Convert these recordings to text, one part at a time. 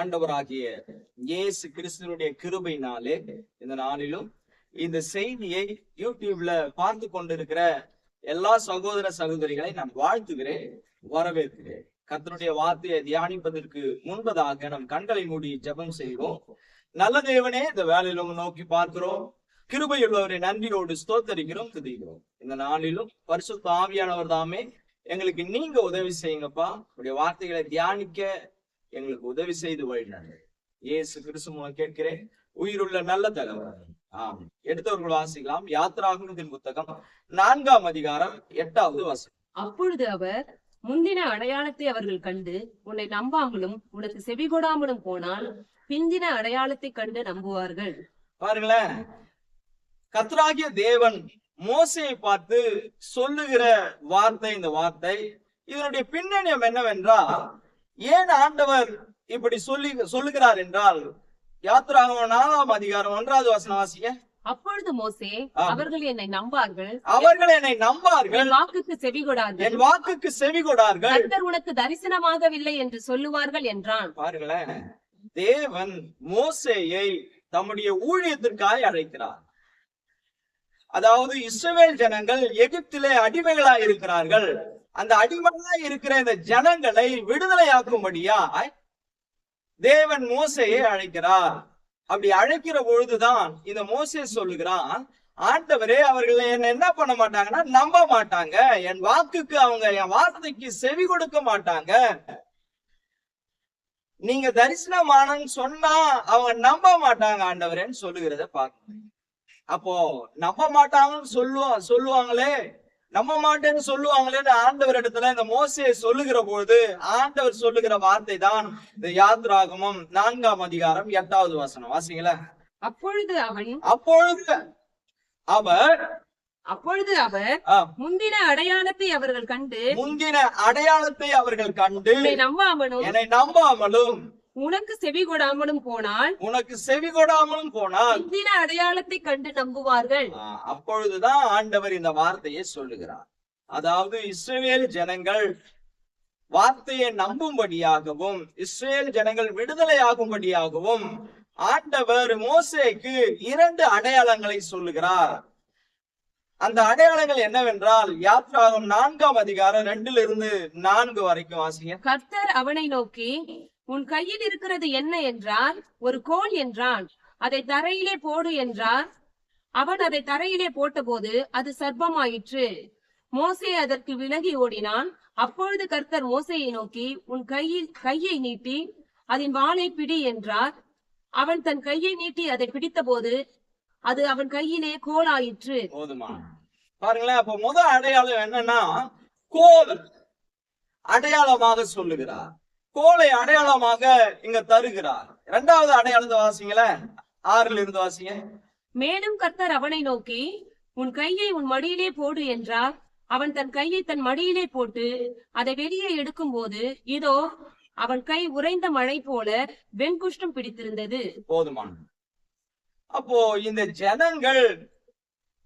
ஆண்டவராகிய இயேசு கிறிஸ்தனுடைய கிருபையினாலே இந்த நாளிலும் இந்த செய்தியை யூடியூப்ல பார்த்து கொண்டிருக்கிற எல்லா சகோதர சகோதரிகளை நான் வாழ்த்துகிறேன் வரவேற்கிறேன். கத்தனுடைய வார்த்தையை தியானிப்பதற்கு முன்பதாக நம் கண்களை மூடி ஜெபம் செய்வோம். நல்ல தேவனே இந்த வேலையில நோக்கி பார்க்கிறோம். கிருபையுள்ளவரை நன்றியோடு ஸ்தோத்தரிக்கிறோம் துதிக்கிறோம். இந்த நாளிலும் பரிசுத்த ஆவியானவர் தாமே எங்களுக்கு நீங்க உதவி செய்யுங்கப்பா. உடைய வார்த்தைகளை தியானிக்க எங்களுக்கு உதவி செய்து வழிநாடு இயேசு கிறிஸ்து மூலம் கேட்கிறேன் உயிருள்ள நல்ல தகவல் ஆம். எடுத்தவர்கள் வாசிக்கலாம். யாத்ராகுனத்தின் புத்தகம் நான்காம் அதிகாரம் எட்டாவது வசனம். அப்பொழுது அவர் முந்தின அடையாளத்தை அவர்கள் கண்டு உன்னை நம்பாமலும் உனக்கு செவிகொடாமலும் போனால் பிந்தின அடையாளத்தை கண்டு நம்புவார்கள். பாருங்களேன். கர்த்தராகிய தேவன் மோசையை பார்த்து சொல்லுகிற வார்த்தை இந்த வார்த்தை இதனுடைய பின்னணியம் என்னவென்றால் ஏன் ஆண்டவர் இப்படி சொல்லி சொல்லுகிறார் என்றால் யாத்திராகமம் நாலாம் அதிகாரம் ஒன்றாவது வசனம் வாசிங்க. அப்பொழுது மோசே. அவர்கள் என்னை நம்பார்கள். அவர்கள் என்னை நம்பார்கள். வாக்குக்கு செவிகொடார்கள் என் வாக்குக்கு செவி கொடார்கள் கர்த்தர் உனக்கு தரிசனமாகவில்லை என்று சொல்லுவார்கள் என்றான். பாருங்களேன். தேவன் மோசேயை தம்முடைய ஊழியத்திற்காக அழைக்கிறார். அதாவது இஸ்ரவேல் ஜனங்கள் எகிப்திலே அடிமைகளாய் இருக்கிறார்கள் அந்த அடிமையா இருக்கிற இந்த ஜனங்களை விடுதலையாக்கும்படியா தேவன் மோசையை அழைக்கிறார். அப்படி அழைக்கிற பொழுதுதான் இந்த மோசை சொல்லுகிறான் ஆண்டவரே அவர்கள் என்ன என்ன பண்ண மாட்டாங்கன்னா நம்ப மாட்டாங்க. என் வாக்குக்கு அவங்க என் வார்த்தைக்கு செவி கொடுக்க மாட்டாங்க. நீங்க தரிசனமானன்னு சொன்னா அவங்க நம்ப மாட்டாங்க ஆண்டவரேன்னு சொல்லுகிறத பாக்க அப்போ நம்ப மாட்டாங்கன்னு சொல்லுவா சொல்லுவாங்களே நம்ப மாட்டேன்னு சொல்லுவாங்களேன்னு ஆண்டவர் இடத்துல இந்த மோசையை சொல்லுகிற பொழுது ஆண்டவர் சொல்லுகிற வார்த்தை தான் இந்த யாத்ராகமம் நான்காம் அதிகாரம் எட்டாவது வசனம். வாசிங்கள. அப்பொழுது அவன் அப்பொழுது அவர் அப்பொழுது அவர் முந்தின அடையாளத்தை அவர்கள் கண்டு முந்தின அடையாளத்தை அவர்கள் கண்டு நம்பாமலும் என்னை நம்பாமலும் உனக்கு செவிகொடாமலும் போனால் உனக்கு செவி கொடாமலும் போனால் பிந்தின அடையாளத்தை கண்டு நம்புவார்கள். அப்பொழுதுதான் ஆண்டவர் இந்த வார்த்தையை சொல்லுகிறார். அதாவது இஸ்ரவேல் ஜனங்கள் வார்த்தையை நம்பும்படியாகவும் இஸ்ரேல் ஜனங்கள் விடுதலையாகும்படியாகவும் ஆண்டவர் மோசேக்கு இரண்டு அடையாளங்களை சொல்லுகிறார். அந்த அடையாளங்கள் என்னவென்றால் யாத்ராகம் நான்காம் அதிகாரம் ரெண்டுல இருந்து நான்கு வரைக்கும் வாசிங்க. கர்த்தர் அவனை நோக்கி உன் கையில் இருக்கிறது என்ன என்றார் ஒரு கோல் என்றான் அதை தரையிலே போடு என்றார் அவன் அதை தரையிலே போட்டபோது அது சர்ப்பமாயிற்று. மோசே அதற்கு விலகி ஓடினான். அப்பொழுது கர்த்தர் மோசையை நோக்கி உன் கையில் கையை நீட்டி அதன் வாளை பிடி என்றார். அவன் தன் கையை நீட்டி அதை பிடித்தபோது அது அவன் கையிலே கோலாயிற்று. போதுமா? பாருங்களேன் அப்ப முதல் அடையாளம் என்னன்னா கோல் அடையாளமாக சொல்லுகிறார். கோலை அடையாளமாக இங்க தருகிறார். இரண்டாவது அடையாளத்தை வாசிங்களேன். ஆறுல இருந்து வாசிங்க. மேலும் கர்த்தர் அவனை நோக்கி உன் கையை உன் மடியிலே போடு என்றார். அவன் தன் கையை தன் மடியிலே போட்டு அதை வெளியே எடுக்கும்போது இதோ அவன் கை உறைந்த மழை போல வெண்குஷ்டம் பிடித்திருந்தது. போதுமான அப்போ இந்த ஜனங்கள்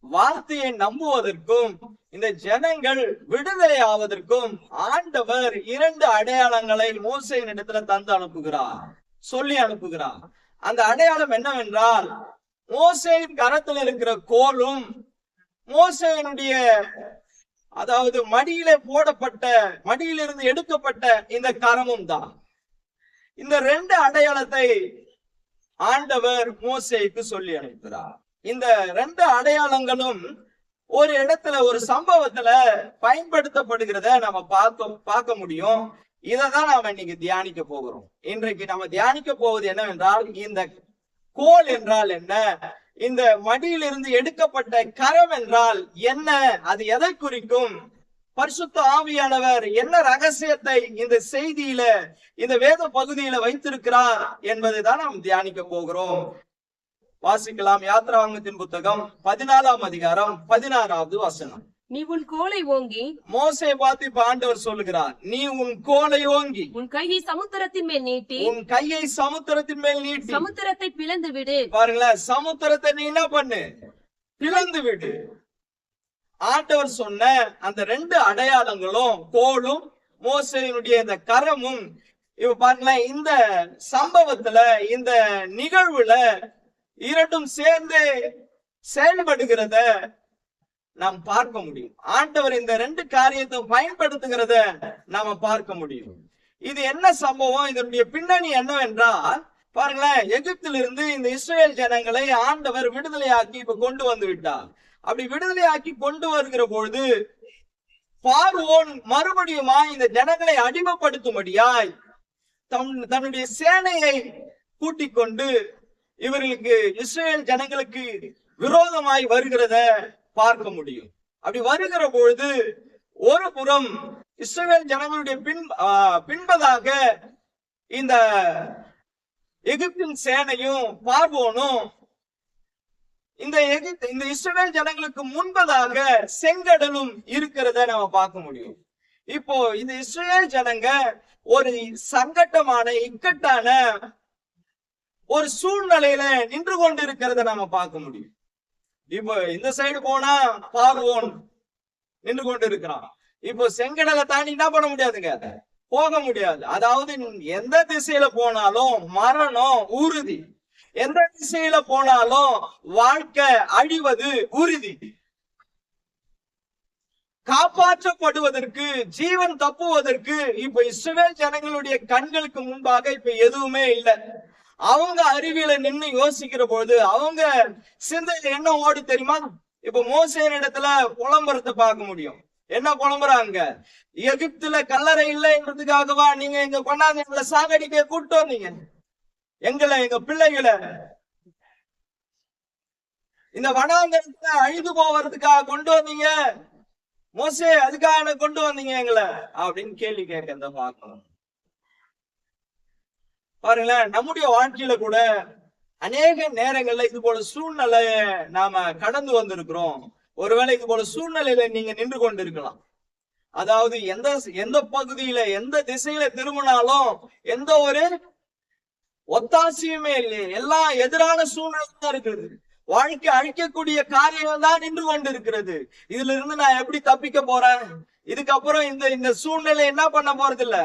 வார்த்தையை நம்புவதற்கும் இந்த ஜனங்கள் விடுதலை ஆவதற்கும் ஆண்டவர் இரண்டு அடையாளங்களை மோசையின் இடத்துல தந்து அனுப்புகிறார். சொல்லி அனுப்புகிறார். அந்த அடையாளம் என்னவென்றால் மோசையின் கரத்தில் இருக்கிற கோலும் மோசையினுடைய அதாவது மடியிலே போடப்பட்ட மடியிலிருந்து எடுக்கப்பட்ட இந்த கரமும் தான். இந்த ரெண்டு அடையாளத்தை ஆண்டவர் மோசைக்கு சொல்லி அனுப்புகிறார். இந்த ரெண்டு அடையாளங்களும் ஒரு இடத்துல ஒரு சம்பவத்துல பயன்படுத்தப்படுகிறத நம்ம பார்க்க பார்க்க முடியும். இததான் நாம இன்னைக்கு தியானிக்க போகிறோம். இன்றைக்கு நம்ம தியானிக்க போவது என்னவென்றால் இந்த கோல் என்றால் என்ன? இந்த மடியிலிருந்து எடுக்கப்பட்ட கரம் என்றால் என்ன? அது எதை குறிக்கும்? பரிசுத்த ஆவியானவர் என்ன ரகசியத்தை இந்த செய்தியில இந்த வேத பகுதியில வைத்திருக்கிறார் என்பதை தான் நாம் தியானிக்க போகிறோம். வாசிக்கலாம். யாத்ராங்கத்தின் புத்தகம் பதினாலாம் அதிகாரம் பதினாறாவது வசனம். நீ உன் கோலை ஓங்கி மோசே பார்த்து இப்ப ஆண்டவர் சொல்லுகிறார். நீ உன் கோலை ஓங்கி உன் கையை சமுத்திரத்தின் மேல் நீட்டி உன் கையை சமுத்திரத்தின் மேல் நீட்டி சமுத்திரத்தை பிளந்து விடு. பாருங்களேன் சமுத்திரத்தை நீ என்ன பண்ணு? பிளந்து விடு. ஆண்டவர் சொன்ன அந்த ரெண்டு அடையாளங்களும் கோலும் மோசையினுடைய இந்த கரமும் இப்ப பாருங்களேன் இந்த சம்பவத்துல இந்த நிகழ்வுல இரண்டும் சேர்ந்து செயல்படுகிறத நாம் பார்க்க முடியும். ஆண்டவர் இந்த ரெண்டு காரியத்தை பயன்படுத்துகிறத நாம பார்க்க முடியும். இது என்ன சம்பவம்? இதனுடைய பின்னணி என்னவென்றால் பாருங்களேன் எகிப்திலிருந்து இந்த இஸ்ரேல் ஜனங்களை ஆண்டவர் விடுதலையாக்கி இப்ப கொண்டு வந்து விட்டார். அப்படி விடுதலையாக்கி கொண்டு வருகிற பொழுது பார்வோன் மறுபடியுமா இந்த ஜனங்களை அடிமைப்படுத்தும்படியாய் தம் தன்னுடைய சேனையை கூட்டிக் கொண்டு இவர்களுக்கு இஸ்ரேல் ஜனங்களுக்கு விரோதமாய் வருகிறத பார்க்க முடியும். அப்படி வருகிற பொழுது ஒரு புறம் இஸ்ரேல் ஜனங்களுடைய பின் ஆஹ் பின்பதாக இந்த எகிப்தின் சேனையும் பார்வோனும் இந்த எகிப்து இந்த இஸ்ரேல் ஜனங்களுக்கு முன்பதாக செங்கடலும் இருக்கிறத நம்ம பார்க்க முடியும். இப்போ இந்த இஸ்ரேல் ஜனங்க ஒரு சங்கட்டமான இக்கட்டான ஒரு சூழ்நிலையில நின்று கொண்டு இருக்கிறத நாம பார்க்க முடியும். இப்போ இந்த சைடு போனா பார்வோன் நின்று கொண்டு இருக்கிறான் இப்போ செங்கடலை தாண்டி என்ன பண்ண முடியாதுங்க? போக முடியாது. அதாவது எந்த திசையில போனாலும் மரணம் உறுதி. எந்த திசையில போனாலும் வாழ்க்கை அழிவது உறுதி. காப்பாற்றப்படுவதற்கு ஜீவன் தப்புவதற்கு இப்ப இஸ்ரவேல் ஜனங்களுடைய கண்களுக்கு முன்பாக இப்ப எதுவுமே இல்லை. அவங்க அறிவியல நின்னு யோசிக்கிற பொழுது அவங்க சிந்தையில என்ன ஓடி தெரியுமா? இப்ப மோசையின் இடத்துல புலம்புறத்தை பார்க்க முடியும். என்ன புலம்புறாங்க? எகிப்துல கல்லறை இல்லைன்றதுக்காகவா நீங்க இங்க கொண்டாந்து எங்களை சாகடிக்க கூப்பிட்டு வந்தீங்க? எங்களை எங்க பிள்ளைகளை. இந்த வனாந்தரத்துல அழிந்து போவதுக்காக கொண்டு வந்தீங்க. மோசே அதுக்காக கொண்டு வந்தீங்க எங்களை? அப்படின்னு கேள்வி கேட்க இந்த பார்க்கணும். பாருங்களேன் நம்முடைய வாழ்க்கையில கூட அநேக நேரங்கள்ல இது போல சூழ்நிலைய நாம கடந்து வந்திருக்கிறோம். ஒருவேளை இது போல சூழ்நிலையில நீங்க நின்று கொண்டிருக்கலாம். அதாவது எந்த எந்த பகுதியில எந்த திசையில திரும்பினாலும் எந்த ஒரு ஒத்தாசையுமே இல்லையே. எல்லாம் எதிரான சூழ்நிலை தான் இருக்குது. வாழ்க்கை அழிக்கக்கூடிய காரியங்கள் தான் நின்று கொண்டிருக்கிறது. இதுல இருந்து நான் எப்படி தப்பிக்க போறேன்? இதுக்கப்புறம் இந்த இந்த சூழ்நிலை என்ன பண்ண போறது இல்ல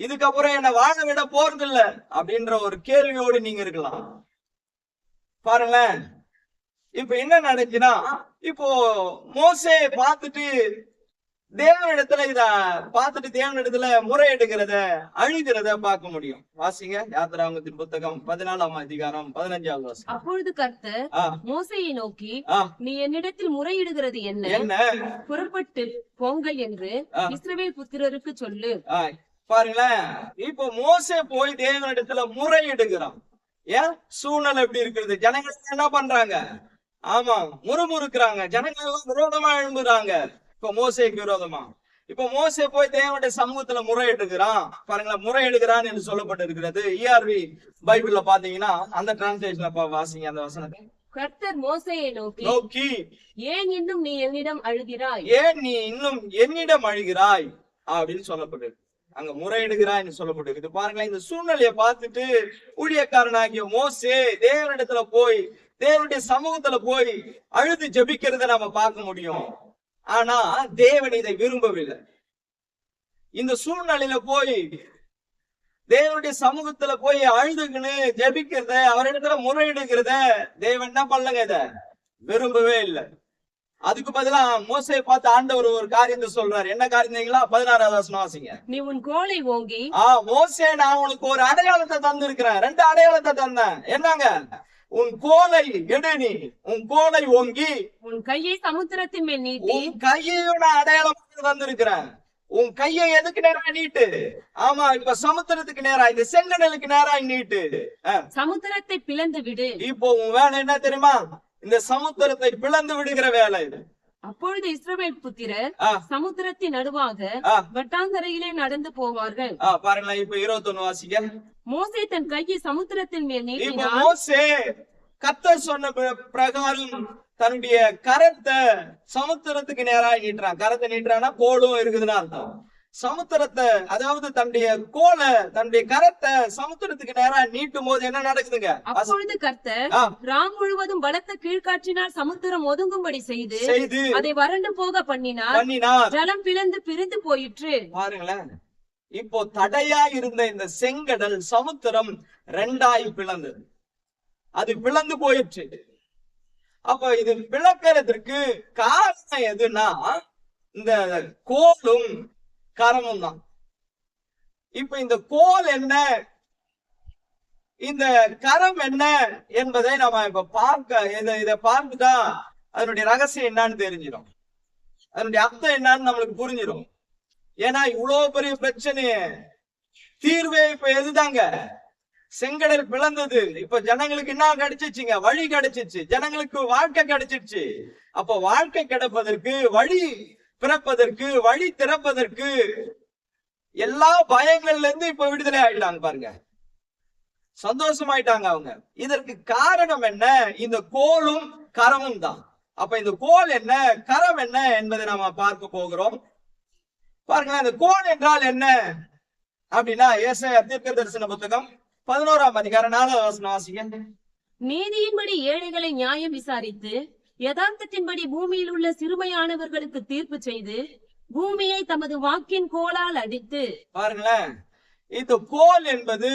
இதுக்கப்புறம் என்ன வாழ விட போறது இல்ல அப்படின்ற ஒரு கேள்வியோடு நீங்க இருக்கலாம். பாருங்களேன். இப்ப என்ன நடந்துச்சுன்னா இப்போ மோசே பார்த்துட்டு தேவனிடத்துல இத பார்த்துட்டு தேவனிடத்துல முறையிடுகிறத அழிகிறத பார்க்க முடியும். வாசிங்க யாத்திராங்கத்தின் புத்தகம் பதினாலாம் அதிகாரம் பதினஞ்சாவது வாசம் அப்பொழுது கர்த்தர் மோசையை நோக்கி நீ என்னிடத்தில் முறையிடுகிறது என்ன? என்ன? புறப்பட்டு போங்கள் என்று. இஸ்ரவேல் புத்திரருக்கு சொல்லு. பாருங்களேன். இப்போ மோசே போய் தேவனிடத்துல முறையிடுகிறான். ஏன்? சூழ்நிலை எப்படி இருக்குது? ஜனங்கள் என்ன பண்றாங்க? ஆமா முறுமுறுக்கிறாங்க. ஜனங்கள் எல்லாம் விரோதமா எழும்புறாங்க. இப்ப மோசேக்கு விரோதமா. இப்ப மோசே போய் தேவனுடைய சமூகத்துல முறையிடுகிறான். பாருங்களேன் முறையிடுகிறான் என்று சொல்லப்பட்டிருக்கிறது. இஆர்வி பைபிள்ல பாத்தீங்கன்னா அந்த டிரான்ஸ்லேஷன்ல வாசிங்க அந்த வசனத்தை. கர்த்தர் மோசையை நோக்கி நோக்கி ஏன் இன்னும் நீ என்னிடம் அழுகிறாய்? ஏன் நீ இன்னும் என்னிடம் அழுகிறாய்? அப்படின்னு சொல்லப்பட்டிருக்கு. அங்க முறையிடுகிறான்னு சொல்லப்பட்டிருக்கு. பாருங்களேன் இந்த சூழ்நிலையை பார்த்துட்டு ஊழியக்காரனாகிய மோசே தேவனிடத்துல போய் தேவனுடைய சமூகத்துல போய் அழுது ஜபிக்கிறத நாம பார்க்க முடியும். ஆனா தேவன் இதை விரும்பவில்லை. இந்த சூழ்நிலையில போய் தேவனுடைய சமூகத்துல போய் அழுதுக்குன்னு ஜபிக்கிறத அவரிடத்துல முறையிடுகிறத தேவன் என்ன பண்ணலங்க இத? விரும்பவே இல்லை. அதுக்கு பதிலா மோசையை பார்த்து ஆண்டவர் ஒரு காரியத்தை சொல்றாரு. என்ன காரியம் தெரியுங்களா? பதினாறாவது வசனம் வாசிங்க. நீ உன் கோலை ஓங்கி ஆ மோசே நான் உனக்கு ஒரு அடையாளத்தை தந்திருக்கிறேன். ரெண்டு அடையாளத்தை தந்தேன். என்னங்க? உன் கோலை எடு நீ. உன் கோலை ஓங்கி உன் கையை சமுத்திரத்தின் மேல் நீட்டி உன் கையையும் நான் அடையாளம் தந்திருக்கிறேன். உன் கையை எதுக்கு நேரா நீட்டு? ஆமா இப்ப சமுத்திரத்துக்கு நேரா இந்த செங்கடலுக்கு நேரா நீட்டு. சமுத்திரத்தை பிளந்து விடு. இப்போ உன் வேலை என்ன தெரியுமா? இந்த சமுத்திரத்தை பிளந்து விடுகிற வேலை இது. அப்பொழுது இஸ்ரவேல் புத்திரர் சமுத்திரத்தின் நடுவாக வட்டாந்தரையிலே நடந்து போவார்கள். ஆ, பாருங்களேன் இப்ப இருபத்தொன்னு வாசிக்க மோசே தன் கையை சமுத்திரத்தின் மேல் இப்ப நீட்டினான் மோசே கத்தர் சொன்ன பிர- பிரகாரம் தன்னுடைய கரத்தை சமுத்திரத்துக்கு நேரா நீட்டுறான். கரத்தை நீட்டுறான்னா கோலும் இருக்குதுன்னு அர்த்தம். சமுத்திரத்தை அதாவது தன்னுடைய கோலை தன்னுடைய கரத்தை சமுத்திரத்துக்கு நேரா நீட்டும் போது என்ன நடக்குதுங்க? அப்பொழுது கர்த்தர் ராம் முழுவதும் பலத்த கீழ்காற்றினால் சமுத்திரம் ஒதுங்கும்படி செய்து செய்து அதை வறண்டு போக பண்ணினார். பண்ணினார். ஜலம் பிளந்து பிரிந்து போயிற்று. பாருங்களேன். இப்போ தடையா இருந்த இந்த செங்கடல் சமுத்திரம் ரெண்டாய் பிளந்தது. அது பிளந்து போயிடுச்சு அப்ப இது பிளக்கிறதுக்கு காரணம் எதுனா இந்த கோலும் கரமும் தான் இப்ப இந்த கோல் என்ன? இந்த கரம் என்ன என்பதை நம்ம இப்ப பார்க்க இதை இதை பார்த்துட்டா அதனுடைய ரகசியம் என்னன்னு தெரிஞ்சிடும். அதனுடைய அர்த்தம் என்னன்னு நம்மளுக்கு புரிஞ்சிடும். ஏன்னா இவ்வளவு பெரிய பிரச்சனைய. தீர்வே இப்ப எதுதாங்க? செங்கடல் பிளந்தது. இப்ப ஜனங்களுக்கு என்ன கிடைச்சிச்சுங்க? வழி கிடைச்சிச்சு. ஜனங்களுக்கு வாழ்க்கை கிடைச்சிச்சு. அப்ப வாழ்க்கை கிடைப்பதற்கு வழி பிறப்பதற்கு வழி திறப்பதற்கு எல்லா பயங்கள்ல இருந்து இப்ப விடுதலை ஆயிட்டாங்க பாருங்க. சந்தோஷமாயிட்டாங்க அவங்க. இதற்கு காரணம் என்ன? இந்த கோலும் கரமும் தான். அப்ப இந்த கோல் என்ன? கரம் என்ன என்பதை நாம பார்க்க போகிறோம். பாருங்களேன் இந்த கோல் என்றால் என்ன? அப்படின்னா ஏசாயா தீர்க்க தரிசன புத்தகம் பதினோராம் அதிகாரம் நாலாவது வசனம் வாசிங்க. நீதியின்படி ஏழைகளை நியாயம் விசாரித்து யதார்த்தத்தின்படி பூமியில் உள்ள சிறுமையானவர்களுக்கு தீர்ப்பு செய்து பூமியை தமது வாக்கின் கோலால் அடித்து. பாருங்களேன். இந்த கோல் என்பது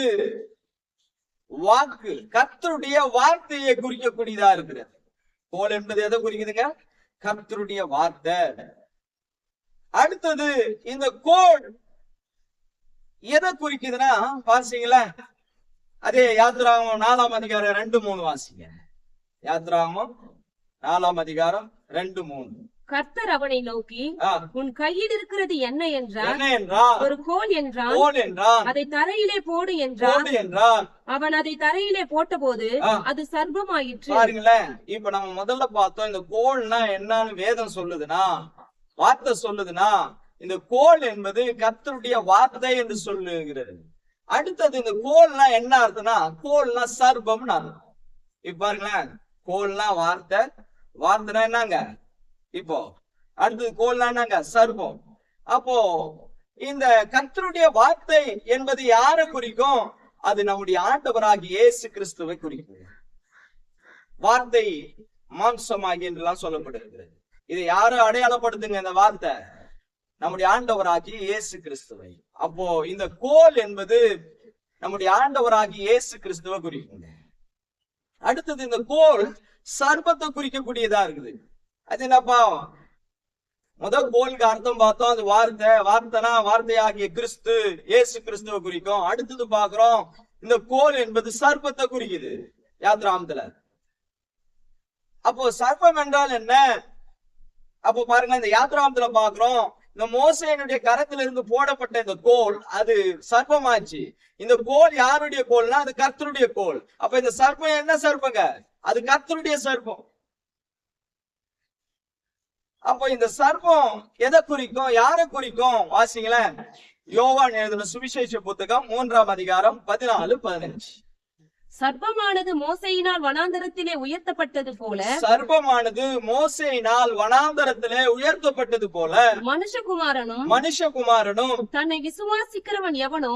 வாக்கு கத்தருடைய வார்த்தையை குறிக்கக்கூடியதா இருக்கிறது. கோல் என்பது எதை குறிக்குதுங்க? கத்தருடைய வார்த்தை. அடுத்தது இந்த கோல் எதை குறிக்குதுன்னா வாசிங்களா. அதே யாத்ராமம் நாலாம் அதிகாரம் ரெண்டு மூணு வாசிங்க. யாத்ராமம் நாலாம் அதிகாரம் ரெண்டு மூணு கர்த்தர் அவனை நோக்கி உன் கையில் இருக்கிறது என்ன என்றார் என்ன என்றால்? ஒரு கோல் என்றான் கோல் என்றால். அதை தரையிலே போடு என்றான் கோடு என்றால். அவன் அதை தரையிலே போட்டபோது ஆ. அது சர்ப்பமாயிற்று. பாருங்களேன் இப்ப நம்ம முதல்ல பார்த்தோம் இந்த கோல்னா என்னன்னு வேதம் சொல்லுதுன்னா வார்த்தை சொல்லுதுன்னா இந்த கோல் என்பது கர்த்தருடைய வார்த்தை என்று சொல்லுகிறது. அடுத்தது இந்த கோல்னா என்ன அர்த்தம்னா கோல்னா சர்ப்பம்னு அர்த்தம். இப்ப பாருங்களேன் கோல்னா வார்த்தை வார்த்தைனா என்னங்க? இப்போ அடுத்தது கோல்னா என்னங்க? சர்வம் அப்போ இந்த கர்த்தருடைய வார்த்தை என்பது யாரை குறிக்கும்? அது நம்முடைய ஆண்டவராகி இயேசு கிறிஸ்துவை குறிக்கும். வார்த்தை மாம்சமாகி என்றெல்லாம் சொல்லப்படுகிறது. இதை யாரும் அடையாளப்படுத்துங்க இந்த வார்த்தை? நம்முடைய ஆண்டவராகி இயேசு கிறிஸ்துவை. அப்போ இந்த கோல் என்பது நம்முடைய ஆண்டவராகி இயேசு கிறிஸ்துவை குறிக்குங்க அடுத்தது இந்த கோல் சர்ப்பத்தை குறிக்கக்கூடியதா இருக்குது. அது என்னப்பா? முதல் கோலுக்கு அர்த்தம் பார்த்தோம். அது வார்த்தை வார்த்தைனா வார்த்தையாகிய கிறிஸ்து இயேசு கிறிஸ்துவை குறிக்கும். அடுத்தது பாக்குறோம் இந்த கோல் என்பது சர்ப்பத்தை குறிக்குது. யாத்ராமத்துல. அப்போ சர்ப்பம் என்றால் என்ன? அப்போ பாருங்க இந்த யாத்ராமத்துல பாக்குறோம் இந்த மோசையனுடைய கரத்துல இருந்து போடப்பட்ட இந்த கோல் அது சர்ப்பமாச்சு. இந்த கோல் யாருடைய கோல்னா அது கர்த்தருடைய கோல். அப்ப இந்த சர்ப்பம் என்ன சர்ப்பங்க? அது கர்த்தருடைய சர்ப்பம். அப்போ இந்த சர்ப்பம் எதை குறிக்கும்? யாரை குறிக்கும்? வாசிங்களேன். யோவான் எழுதின சுவிசேஷ புத்தகம் மூன்றாம் அதிகாரம் பதினாலு பதினஞ்சு. சர்ப்பமானது மோசையினால் வனாந்தரத்திலே உயர்த்தப்பட்டது போல சர்ப்பமானது மோசையினால் வனாந்தரத்திலே உயர்த்தப்பட்டது போல மனுஷகுமாரனும் மனுஷகுமாரனும் தன்னை விசுவாசிக்கிறவன் எவனோ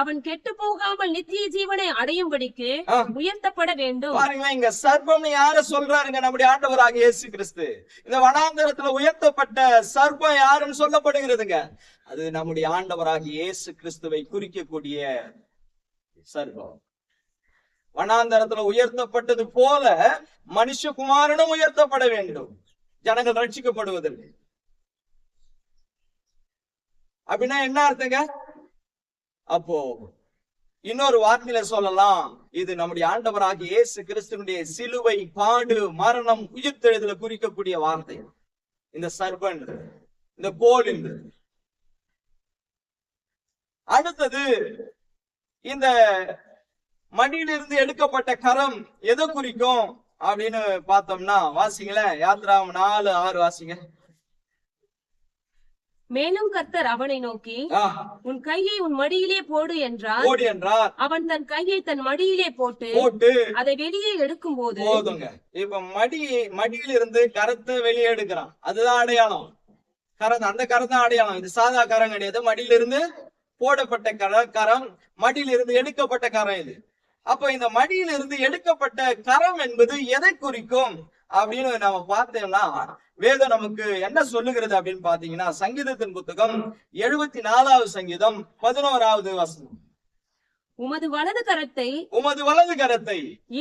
அவன் கெட்டு போகாமல் நித்திய ஜீவனை அடையும்படிக்கு ஆ, உயர்த்தப்பட வேண்டும். பாருங்க இங்க சர்ப்பம்னு யார சொல்றாருங்க? நம்முடைய ஆண்டவராக இயேசு கிறிஸ்து இந்த வனாந்தரத்துல உயர்த்தப்பட்ட சர்ப்பம் யாருன்னு சொல்லப்படுகிறதுங்க? அது நம்முடைய ஆண்டவராக இயேசு கிறிஸ்துவை குறிக்கக்கூடிய சர்ப்பம். வனாந்தரத்துல உயர்த்தப்பட்டது போல மனுஷகுமாரனும் உயர்த்தப்பட வேண்டும். ஜனங்கள் ரட்சிக்கப்படுவதில்லை. அப்படின்னா என்ன அர்த்தங்க? அப்போ இன்னொரு வார்த்தையில சொல்லலாம். இது நம்முடைய ஆண்டவராக இயேசு கிறிஸ்துவனுடைய சிலுவை பாடு மரணம் உயிர்த்தெழுதல குறிக்கக்கூடிய வார்த்தை. இந்த சர்பன் இந்த கோல் அடுத்தது இந்த மடியிலிருந்து எடுக்கப்பட்ட கரம் எதை குறிக்கும்? அப்படின்னு பார்த்தோம்னா வாசிங்களேன் யாத்ராம் நாலு ஆறு வாசிங்க. மேலும் கர்த்தர் அவனை நோக்கி உன் கையை உன் மடியிலே போடு என்றார். ஓடி என்றார். அவன் தன் கையை தன் மடியிலே போட்டு போட்டு அதை வெளியே எடுக்கும் போது போதுங்க. இப்ப மடி மடியில இருந்து கரத்தை வெளியே எடுக்கிறான். அதுதான் அடையாளம். கரம் அந்த கரம் தான் அடையாளம். இது சாதா கரம் கிடையாது. மடியில இருந்து போடப்பட்ட கர கரம் மடியில இருந்து எடுக்கப்பட்ட கரம் இது. அப்ப இந்த மடியில இருந்து எடுக்கப்பட்ட கரம் என்பது எதை குறிக்கும் அப்படின்னு நம்ம பார்த்தோம்னா வேதம் நமக்கு என்ன சொல்லுகிறது அப்படின்னு பாத்தீங்கன்னா சங்கீதத்தின் புத்தகம் எழுபத்தி நாலாவது சங்கீதம் பதினோராவது வசனம். உமது வலது கரத்தை உமது வலது கரத்தை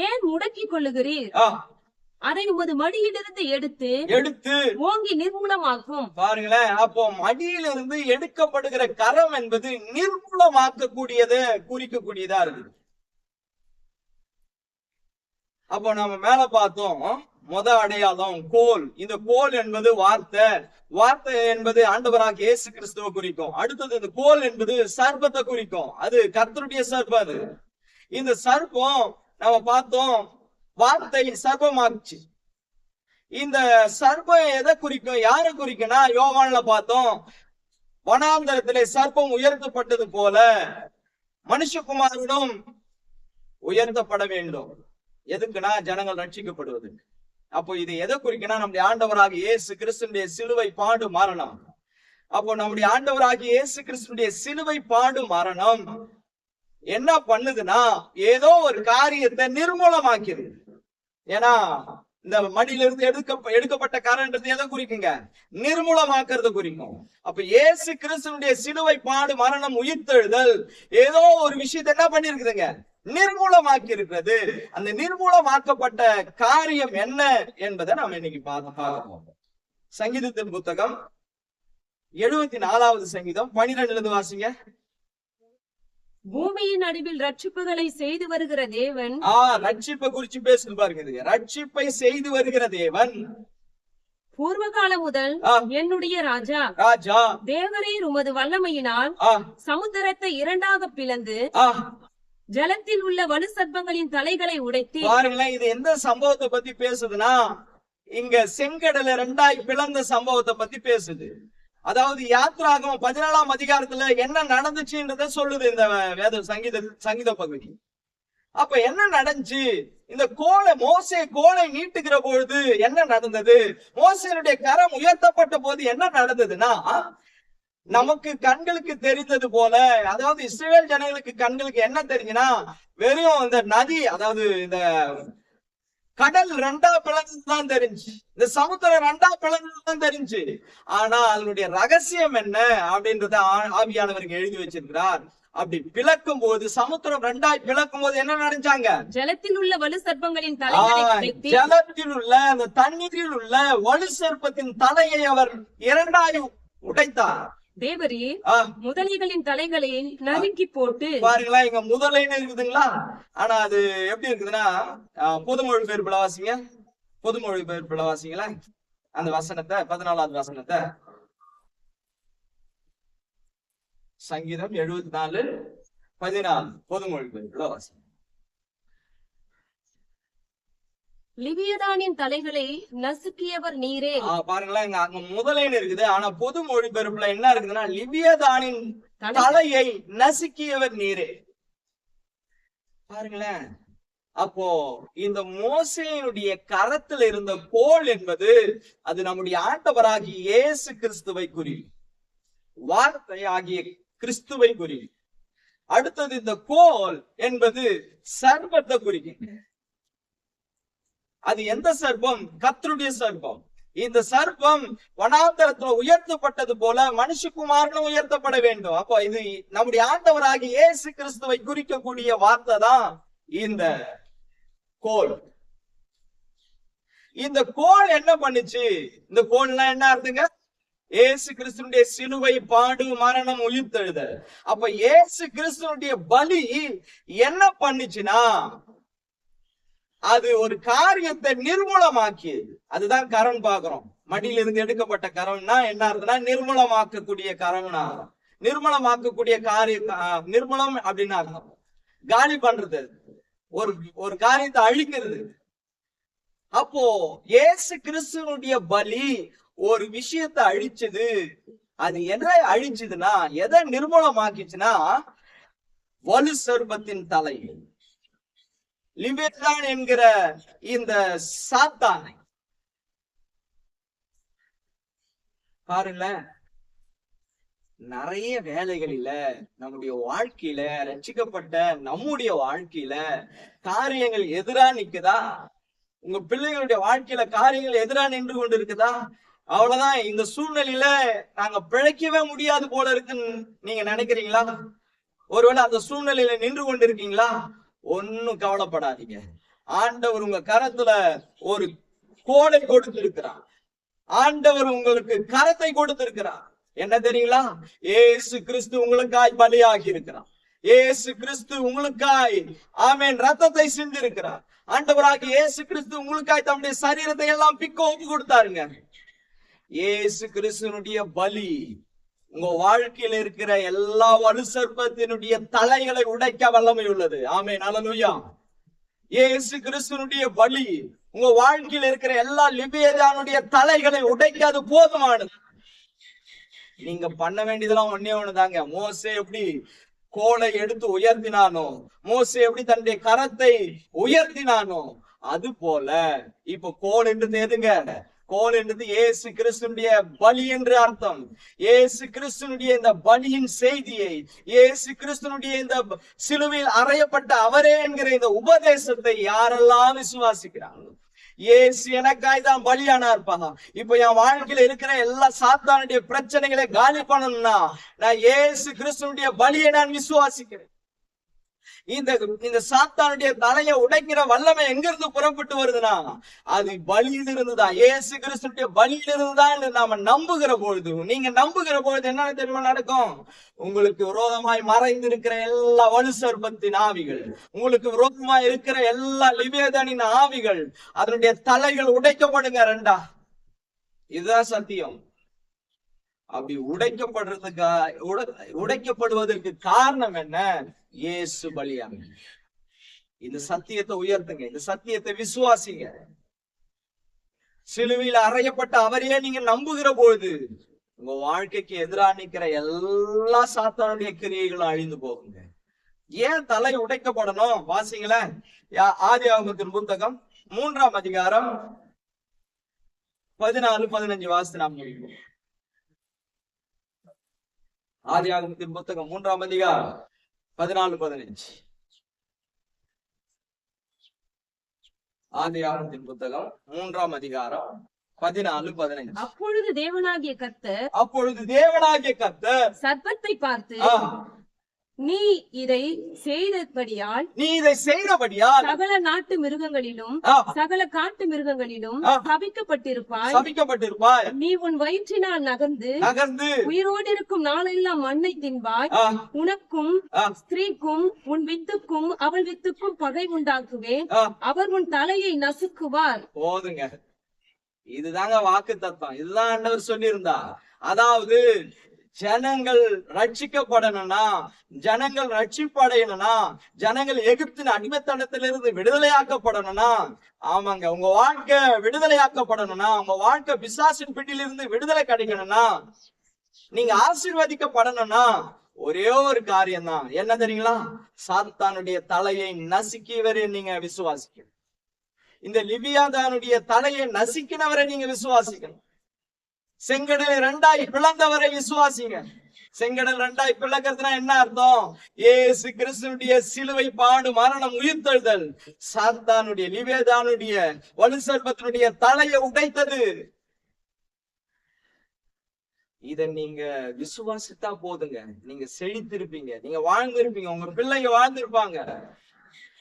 ஏன் முடக்கிக் கொள்ளுகிறீர்? அதை உமது மடியிலிருந்து எடுத்து எடுத்து ஓங்கி நிர்மூலமாக்கும். பாருங்களேன் அப்போ மடியிலிருந்து எடுக்கப்படுகிற கரம் என்பது நிர்மூலமாக்கக்கூடியது குறிக்கக்கூடியதா இருக்குது. அப்போ நம்ம மேல பார்த்தோம் முத அடையாளம் கோல். இந்த கோல் என்பது வார்த்தை. வார்த்தை என்பது ஆண்டவராக இயேசு கிறிஸ்துவ குறிக்கும். அடுத்தது இந்த கோல் என்பது சர்ப்பத்தை குறிக்கும். அது கர்த்தருடைய சர்ப்பம் அது. இந்த சர்ப்பம் நம்ம பார்த்தோம் வார்த்தை சர்ப்பமாச்சு இந்த சர்ப்பம் எதை குறிக்கும்? யாரை குறிக்கும்னா யோகான்ல பார்த்தோம் வனாந்தரத்திலே சர்ப்பம் உயர்த்தப்பட்டது போல மனுஷகுமாரனும் உயர்த்தப்பட வேண்டும். எதுக்குன்னா ஜனங்கள் ரட்சிக்கப்படுவதற்கு அப்போ இது எதை குறிக்குன்னா நம்முடைய ஆண்டவராக இயேசு கிறிஸ்துடைய சிலுவை பாடு மரணம் அப்போ நம்முடைய ஆண்டவராக இயேசு கிறிஸ்துடைய சிலுவை பாடு மரணம் என்ன பண்ணுதுன்னா ஏதோ ஒரு காரியத்தை நிர்மூலமாக்கிது. ஏன்னா இந்த மடியிலிருந்து எடுக்க எடுக்கப்பட்ட காரன்றது எதை குறிக்குங்க? நிர்மூலமாக்குறது குறிக்கும். அப்ப இயேசு கிறிஸ்துனுடைய சிலுவை பாடு மரணம் உயிர்த்தெழுதல். ஏதோ ஒரு விஷயத்தை என்ன பண்ணிருக்குதுங்க நிர்மூலமாக்கி இருக்கிறது அந்த நிர்மூலமாக்கப்பட்ட காரியம் என்ன என்பதை நாம இன்னைக்கு பார்க்க சங்கீதத்தின் புத்தகம் எழுபத்தி நாலாவது சங்கீதம் பனிரெண்டுல இருந்து வாசிங்க. பூமியின் நடுவில் ரட்சிப்புகளை செய்து வருகிற தேவன். ஆ ரட்சிப்பை குறிச்சு பேசுது பாருங்க. ரட்சிப்பை செய்து வருகிற தேவன். பூர்வ காலம் முதல். என்னுடைய ராஜா. ராஜா. தேவரீர் உமது வல்லமையினால் சமுத்திரத்தை இரண்டாக பிளந்து ஜலத்தில் உள்ள வலு சர்ப்பங்களின் தலைகளை உடைத்து பாருங்களேன் இது எந்த சம்பவத்தை பத்தி பேசுதுன்னா இங்க செங்கடல ரெண்டாய் பிளந்த சம்பவத்தை பத்தி பேசுது. அதாவது யாத்ராகம் பதினாலாம் அதிகாரத்துல என்ன நடந்துச்சுன்றத சொல்லுது இந்த வேத சங்கீத சங்கீத பகுதி. அப்ப என்ன நடந்துச்சு? இந்த கோலை மோசே கோலை நீட்டுகிற பொழுது என்ன நடந்தது? மோசையினுடைய கரம் உயர்த்தப்பட்ட போது என்ன நடந்ததுன்னா நமக்கு கண்களுக்கு தெரிந்தது போல அதாவது இஸ்ரேல் ஜனங்களுக்கு கண்களுக்கு என்ன தெரிஞ்சுன்னா வெறும் இந்த நதி அதாவது இந்த கடல் ரெண்டா பிளந்ததுதான் தெரிஞ்சு இந்த சமுத்திரம் ரெண்டா பிளந்ததுதான் தெரிஞ்சு. ஆனா அதனுடைய ரகசியம் என்ன அப்படின்றத ஆவியானவருக்கு எழுதி வச்சிருக்கிறார். அப்படி பிளக்கும் போது சமுத்திரம் ரெண்டாய் பிளக்கும் போது என்ன நடந்தாங்க ஜலத்தில் உள்ள வலு சர்ப்பங்களின் ஜலத்தில் உள்ள அந்த தண்ணீரில் உள்ள வலு சர்ப்பத்தின் தலையை அவர் இரண்டாய் உடைத்தார். தேவரீர் ஆ, முதலைகளின் தலைகளை நறுக்கி போட்டு. பாருங்களா இங்க முதலைன்னு இருக்குதுங்களா? ஆனா அது எப்படி இருக்குதுன்னா பொதுமொழி பேர் பிளவாசிங்க பொதுமொழி பேர் பிளவாசிங்களா அந்த வசனத்தை பதினாலாவது வசனத்தை. சங்கீதம் எழுபத்தி நாலு பதினாலு பொதுமொழி பேர் பிளவாசிங்க லிவியதானின் தலைகளை நசுக்கியவர் நீரே. பாருங்களேன் அங்க முதலைன்னு இருக்குது. ஆனா பொது மொழிபெயர்ப்புல என்ன இருக்குதுன்னா லிவியதானின் தலை- தலையை நசுக்கியவர் நீரே. பாருங்களேன். அப்போ இந்த மோசையினுடைய கரத்துல இருந்த கோல் என்பது அது நம்முடைய ஆண்டவராகிய இயேசு கிறிஸ்துவை குறி வார்த்தை ஆகிய கிறிஸ்துவை குறி. அடுத்தது இந்த கோல் என்பது சர்வத்தை குறிக்கும். அது எந்த சர்ப்பம்? கத்தருடைய சர்ப்பம். இந்த சர்ப்பம் வனாந்தரத்துல உயர்த்தப்பட்டது போல மனுஷகுமாரனும் உயர்த்தப்பட வேண்டும். அப்போ இது நம்முடைய ஆண்டவராகி இயேசு கிறிஸ்துவை குறிக்கக்கூடிய வார்த்தை தான் இந்த கோல். இந்த கோல் என்ன பண்ணுச்சு? இந்த கோல்னா என்ன அர்த்தங்க? இயேசு கிறிஸ்துனுடைய சிலுவை பாடு மரணம் உயிர்த்தெழுத அப்ப இயேசு கிறிஸ்துனுடைய பலி என்ன பண்ணுச்சுன்னா அது ஒரு காரியத்தை நிர்மூலமாக்கியது. அதுதான் கரம் பாக்குறோம் மடியில இருந்து எடுக்கப்பட்ட கரம்னா என்ன இருக்குன்னா நிர்மூலமாக்கக்கூடிய கரம்னா அர்த்தம். நிர்மூலமாக்கக்கூடிய காரிய ஆ, நிர்மூலம் அப்படின்னு காலி பண்றது. ஒரு ஒரு காரியத்தை அழிக்கிறது. அப்போ ஏசு கிறிஸ்துவனுடைய பலி ஒரு விஷயத்தை அழிச்சது. அது என்ன அழிச்சதுன்னா எதை நிர்மூலமாக்கிச்சுன்னா வலு சர்பத்தின் தலை லிபேதான் என்கிற இந்த சாத்தானை. பாருங்கள நிறைய வேலைகளில நம்முடைய வாழ்க்கையில ரசிக்கப்பட்ட நம்முடைய வாழ்க்கையில காரியங்கள் எதிரா நிக்குதா? உங்க பிள்ளைகளுடைய வாழ்க்கையில காரியங்கள் எதிரா நின்று கொண்டு இருக்குதா அவ்வளவுதான் இந்த சூழ்நிலையில நாங்க பிழைக்கவே முடியாது போல இருக்குன்னு நீங்க நினைக்கிறீங்களா? ஒருவேளை அந்த சூழ்நிலையில நின்று கொண்டு இருக்கீங்களா ஒன்னும் கவலைப்படாதீங்க. ஆண்டவர் உங்க கரத்துல ஒரு கோலை கொடுத்திருக்கிறார். ஆண்டவர் உங்களுக்கு கரத்தை கொடுத்திருக்கிறார். என்ன தெரியுங்களா? ஏசு கிறிஸ்து உங்களுக்காய் பலியாகி இருக்கிறார். ஏசு கிறிஸ்து உங்களுக்காய் ஆமேன் ரத்தத்தை சிந்திருக்கிறார். ஆண்டவராக ஏசு கிறிஸ்து உங்களுக்காய் தம்முடைய சரீரத்தை எல்லாம் பிக்க ஒப்பு கொடுத்தாருங்க. ஏசு கிறிஸ்துனுடைய பலி உங்க வாழ்க்கையில இருக்கிற எல்லா வலுசற்பத்தினுடைய தலைகளை உடைக்க வல்லமை உள்ளது. ஆமே நலனுயா இயேசு கிறிஸ்துனுடைய பலி உங்க வாழ்க்கையில இருக்கிற எல்லா லிபியதானுடைய தலைகளை உடைக்க அது போதுமானது. நீங்க பண்ண வேண்டியதெல்லாம் ஒன்னே ஒண்ணுதாங்க. மோசே எப்படி கோலை எடுத்து உயர்த்தினானோ மோசே எப்படி தன்னுடைய கரத்தை உயர்த்தினானோ அது போல இப்ப கோல் என்று எதுங்க கோல் என்றது ஏசு கிறிஸ்துனுடைய பலி என்று அர்த்தம். ஏசு கிறிஸ்துனுடைய இந்த பலியின் செய்தியை ஏசு கிறிஸ்துனுடைய இந்த சிலுவையில் அறையப்பட்ட அவரே என்கிற இந்த உபதேசத்தை யாரெல்லாம் விசுவாசிக்கிறாங்க? ஏசு எனக்காய் தான் பலியானார்ப்பா இப்ப என் வாழ்க்கையில இருக்கிற எல்லா சாத்தானுடைய பிரச்சனைகளை காலி பண்ணணும்னா நான் ஏசு கிறிஸ்துனுடைய பலியை நான் விசுவாசிக்கிறேன். இந்த இந்த சாத்தானுடைய தலையை உடைக்கிற வல்லமை எங்க இருந்து புறப்பட்டு வருதுன்னா அது பலியில இருந்துதான் ஏசு கிறிஸ்துடைய பலியில இருந்துதான் நாம நம்புகிற பொழுது நீங்க நம்புகிற பொழுது என்ன தெரியுமா நடக்கும்? உங்களுக்கு விரோதமாய் மறைந்து இருக்கிற எல்லா வலு சர்பத்தின் ஆவிகள் உங்களுக்கு விரோதமாய் இருக்கிற எல்லா லிவேதனின் ஆவிகள் அதனுடைய தலைகள் உடைக்கப்படுங்க ரெண்டா. இதுதான் சத்தியம். அப்படி உடைக்கப்படுறதுக்கா உட- உடைக்கப்படுவதற்கு காரணம் என்ன? இயேசு பலியாங்க இந்த சத்தியத்தை உயர்த்துங்க. இந்த சத்தியத்தை விசுவாசிங்க. சிலுவையில் அறையப்பட்ட அவரையே நீங்க நம்புகிற பொழுது உங்க வாழ்க்கைக்கு எதிரா நிக்கிற எல்லா சாத்தானுடைய கிரியைகளும் அழிந்து போகுங்க. ஏன் தலை உடைக்கப்படணும்? வாசிங்களேன் யா- ஆதி ஆகமத்தின் புத்தகம் மூன்றாம் அதிகாரம் பதினாலு பதினஞ்சு வாசித்து நாம் முடிப்போம். ஆதி ஆகமத்தின் புத்தகம் மூன்றாம் அதிகாரம் பதினாலு பதினஞ்சு. ஆதி ஆகமத்தின் புத்தகம் மூன்றாம் அதிகாரம் பதினாலு பதினஞ்சு. அப்பொழுது தேவனாகிய கர்த்தர் அப்பொழுது தேவனாகிய கர்த்தர் சர்ப்பத்தை பார்த்து நீ இதை செய்தபடியால் நீ இதை செய்தபடியால் சகல நாட்டு மிருகங்களிலும் சகல காட்டு மிருகங்களிலும். சபிக்கப்பட்டிருப்பாய். சபிக்கப்பட்டிருப்பாய். நீ உன் வயிற்றினால் நகர்ந்து நகர்ந்து உயிரோடு இருக்கும் நாளெல்லாம் மண்ணை தின்பாய். உனக்கும் ஸ்திரீக்கும் உன் வித்துக்கும் அவள் வித்துக்கும் பகை உண்டாக்குவேன். அவர் உன் தலையை நசுக்குவார். போதுங்க. இதுதாங்க வாக்கு தத்துவம் இதுதான் ஆண்டவர் சொல்லியிருந்தா. அதாவது ஜனங்கள் ரட்சிக்கப்படணும்னா ஜனங்கள் ரட்சிப்படையணும்னா ஜனங்கள் எகிப்தின் அடிமைத்தனத்திலிருந்து விடுதலையாக்கப்படணும்னா ஆமாங்க உங்க வாழ்க்கை விடுதலையாக்கப்படணும்னா உங்க வாழ்க்கை பிசாசின் பிடியிலிருந்து விடுதலை கிடைக்கணும்னா நீங்க ஆசீர்வதிக்கப்படணும்னா ஒரே ஒரு காரியம் தான் என்ன தெரியுங்களா? சாத்தானுடைய தலையை நசுக்கியவரை நீங்க விசுவாசிக்கணும். இந்த லிபியாதானுடைய தலையை நசுக்கினவரை நீங்க விசுவாசிக்கணும். செங்கடலை ரெண்டாய் பிளந்தவரை விசுவாசிங்க. செங்கடல் ரெண்டாய் பிளக்கிறதுனா என்ன அர்த்தம்? ஏசு கிறிஸ்துனுடைய சிலுவை பாடு மரணம் உயிர்த்தெழுதல். சாத்தானுடைய நிவேதானுடைய வலு சர்ப்பத்தினுடைய தலையை உடைத்தது. இத நீங்க விசுவாசித்தா போதுங்க. நீங்க செழித்திருப்பீங்க. நீங்க வாழ்ந்திருப்பீங்க. உங்க பிள்ளைங்க வாழ்ந்திருப்பாங்க.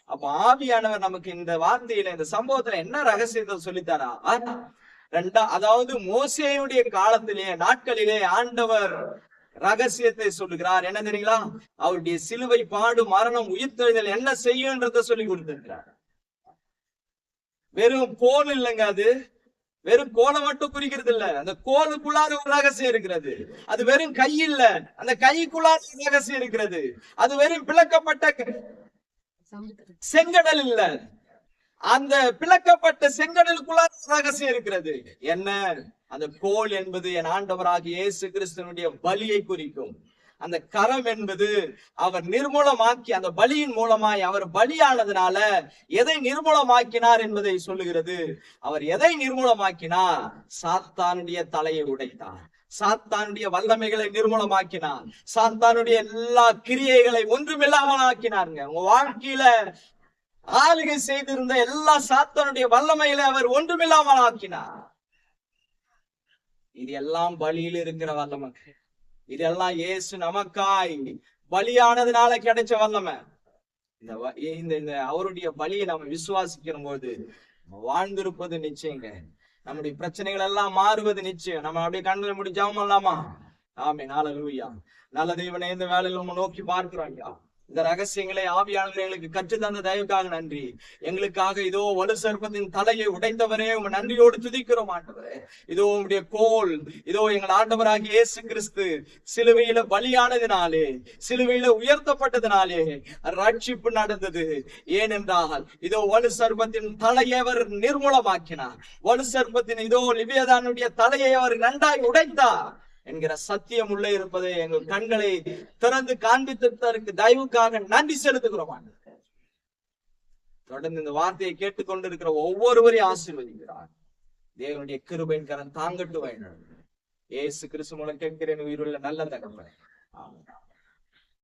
அப்ப ஆவியானவர் நமக்கு இந்த வார்த்தையில இந்த சம்பவத்துல என்ன ரகசியத்தை சொல்லித்தாரா? ஆ, ரெண்டா அதாவது மோசேயுடைய காலத்திலே நாட்களிலே ஆண்டவர் ரகசியத்தை சொல்லுகிறார். என்ன தெரியுங்களா? அவருடைய சிலுவை பாடு மரணம் உயிர்த்தெழுதல் என்ன செய்யும்ன்றத சொல்லி கொடுத்திருக்கிறார். வெறும் கோல் இல்லைங்க அது. வெறும் கோலை மட்டும் குறிக்கிறது இல்ல. அந்த கோலுக்குள்ளார ஒரு ரகசியம் இருக்கிறது. அது வெறும் கை இல்ல. அந்த கைக்குள்ளார ஒரு ரகசியம் இருக்கிறது. அது வெறும் பிளக்கப்பட்ட க- செங்கடல் இல்ல. அந்த பிளக்கப்பட்ட செங்கடலுக்குள்ள ரகசியம் இருக்கிறது. என்ன? அந்த கோல் என்பது என் ஆண்டவராக இயேசு கிறிஸ்தனுடைய பலியை குறிக்கும். அந்த கரம் என்பது அவர் நிர்மூலமாக்கி அந்த பலியின் மூலமாய் அவர் பலியானதுனால எதை நிர்மூலமாக்கினார் என்பதை சொல்லுகிறது. அவர் எதை நிர்மூலமாக்கினார்? சாத்தானுடைய தலையை உடைத்தார். சாத்தானுடைய வல்லமைகளை நிர்மூலமாக்கினார். சாத்தானுடைய எல்லா கிரியைகளை ஒன்றுமில்லாமல் ஆக்கினாருங்க உங்க வாழ்க்கையில ஆளுகை செய்திருந்த எல்லா சாத்தனுடைய வல்லமையில அவர் ஒன்றுமில்லாமல் ஆக்கினார். இது எல்லாம் பலியில் இருக்கிற வல்லமை. இதெல்லாம் இயேசு நமக்காய் பலியானதுனால கிடைச்ச வல்லமை. இந்த இந்த இந்த அவருடைய பலியை நம்ம விசுவாசிக்கிற போது வாழ்ந்திருப்பது நிச்சயங்க. நம்முடைய பிரச்சனைகள் எல்லாம் மாறுவது நிச்சயம். நம்ம அப்படியே கண்ணில் முடி ஜெபம் பண்ணலாமா ஆமே நாளூயா நல்ல தெய்வனை இந்த வேலையில நம்ம நோக்கி பார்க்கிறோம் ஐயா. இந்த ரகசியங்களை ஆவியானவர் எங்களுக்கு கற்று தந்த தயவுக்காக நன்றி. எங்களுக்காக இதோ வலு சர்ப்பத்தின் தலையை உடைத்தவரே உங்க நன்றியோடு துதிக்கிறோம் ஆண்டவரே. இதோ உங்களுடைய கோல் இதோ எங்கள் ஆண்டவராக இயேசு கிறிஸ்து சிலுவையில பலியானதினாலே சிலுவையில உயர்த்தப்பட்டதினாலே ரட்சிப்பு நடந்தது. ஏனென்றால் இதோ வலு சர்ப்பத்தின் தலையை அவர் நிர்மூலமாக்கினார். வலு சர்ப்பத்தின் இதோ லிபியதானுடைய தலையை அவர் நன்றாய் உடைத்தார். என்கிற சத்தியம் உள்ளே இருப்பதை எங்கள் கண்களை திறந்து காண்பித்திருப்பதற்கு தயவுக்காக நன்றி செலுத்துகிறோம். தொடர்ந்து இந்த வார்த்தையை கேட்டுக்கொண்டிருக்கிற ஒவ்வொருவரையும் ஆசீர்வதிக்கிறார். தேவனுடைய கிருபையின் கரன் தாங்கட்டு வேண்டும் ஏசு கிறிஸ்து மூலம் கேட்கிறேன் உயிருள்ள நல்ல தகவல் ஆமாம்